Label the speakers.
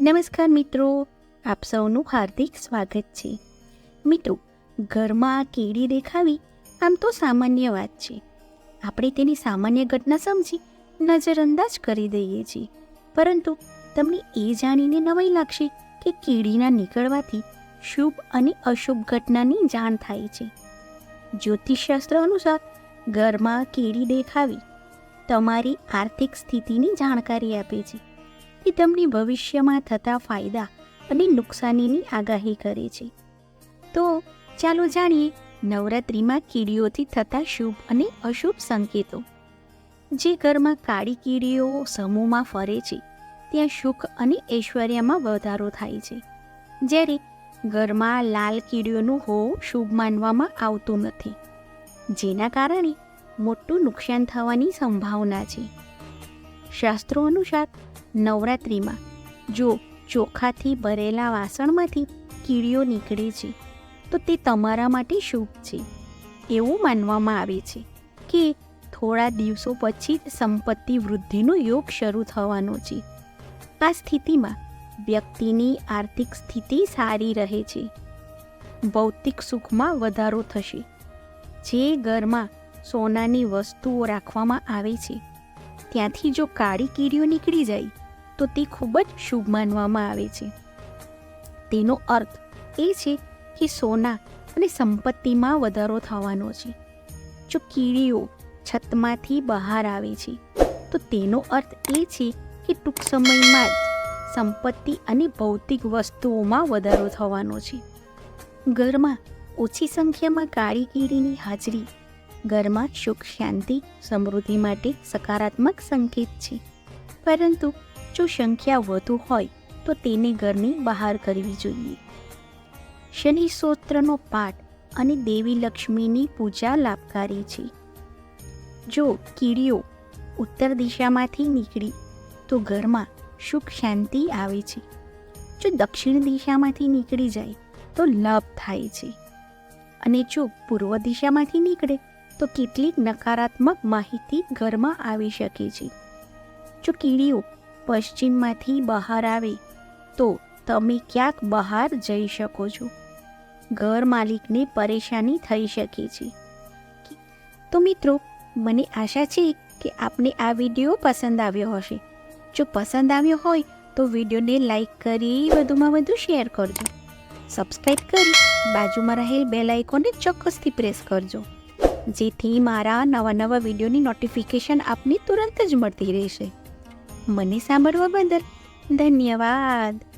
Speaker 1: નમસ્કાર મિત્રો, આપ સૌનું હાર્દિક સ્વાગત છે. મિત્રો, ઘરમાં કીડી દેખાવી આમ તો સામાન્ય વાત છે. આપણે તેની સામાન્ય ઘટના સમજી નજરઅંદાજ કરી દઈએ છીએ. પરંતુ તમને એ જાણીને નવાઈ લાગશે કે કીડીના નીકળવાથી શુભ અને અશુભ ઘટનાની જાણ થાય છે. જ્યોતિષશાસ્ત્ર અનુસાર ઘરમાં કીડી દેખાવી તમારી આર્થિક સ્થિતિની જાણકારી આપે છે. તે તમને ભવિષ્યમાં થતા ફાયદા અને નુકસાનીની આગાહી કરે છે. તો ચાલો જાણીએ નવરાત્રિમાં કીડીઓથી થતા શુભ અને અશુભ સંકેતો. જે ઘરમાં કાળી કીડીઓ સમૂહમાં ફરે છે, ત્યાં સુખ અને ઐશ્વર્યમાં વધારો થાય છે. જ્યારે ઘરમાં લાલ કીડીઓનું હોવું શુભ માનવામાં આવતું નથી, જેના કારણે મોટું નુકસાન થવાની સંભાવના છે. શાસ્ત્રો અનુસાર નવરાત્રિમાં જો ચોખાથી ભરેલા વાસણમાંથી કીડીઓ નીકળે છે, તો તે તમારા માટે શુભ છે. એવું માનવામાં આવે છે કે થોડા દિવસો પછી સંપત્તિ વૃદ્ધિનો યોગ શરૂ થવાનો છે. આ સ્થિતિમાં વ્યક્તિની આર્થિક સ્થિતિ સારી રહે છે. ભૌતિક સુખમાં વધારો થશે. જે ઘરમાં સોનાની વસ્તુઓ રાખવામાં આવે છે ત્યાંથી જો કાળી કીડીઓ નીકળી જાય, તો તે ખૂબ જ શુભ માનવામાં આવે છે. તેનો અર્થ એ છે કે સોના અને સંપત્તિમાં વધારો થવાનો છે. જો કીડીઓ છતમાંથી બહાર આવે છે, તો તેનો અર્થ એ છે કે ટૂંક સમયમાં જ સંપત્તિ અને ભૌતિક વસ્તુઓમાં વધારો થવાનો છે. ઘરમાં ઓછી સંખ્યામાં કાળી કીડીની હાજરી ઘરમાં સુખ, શાંતિ, સમૃદ્ધિ માટે સકારાત્મક સંકેત છે. પરંતુ જો સંખ્યા વધુ હોય, તો તેને ઘરની બહાર કરવી જોઈએ. શનિ સ્તોત્રનો પાઠ અને દેવી લક્ષ્મીની પૂજા લાભકારી છે. જો કીડીઓ ઉત્તર દિશામાંથી નીકળી, તો ઘરમાં સુખ, શાંતિ આવે છે. જો દક્ષિણ દિશામાંથી નીકળી જાય, તો લાભ થાય છે. અને જો પૂર્વ દિશામાંથી નીકળે તો કેટલીક નકારાત્મક માહિતી ઘરમાં આવી શકે છે. જો કીડીઓ પશ્ચિમમાંથી બહાર આવે, તો તમે ક્યાંક બહાર જઈ શકો છો. ઘર માલિકને પરેશાની થઈ શકે છે. તો મિત્રો, મને આશા છે કે આપને આ વીડિયો પસંદ આવ્યો હશે. જો પસંદ આવ્યો હોય, તો વિડીયોને લાઈક કરી વધુમાં વધુ શેર કરજો. સબસ્ક્રાઈબ કરી બાજુમાં રહેલ બેલ આઇકોનને ચોક્કસથી પ્રેસ કરજો. જેથી મારા નવા નવા વિડીયોની નોટિફિકેશન આપને તુરંત જ મળતી રહેશે. મને સાંભળવા બદલ ધન્યવાદ.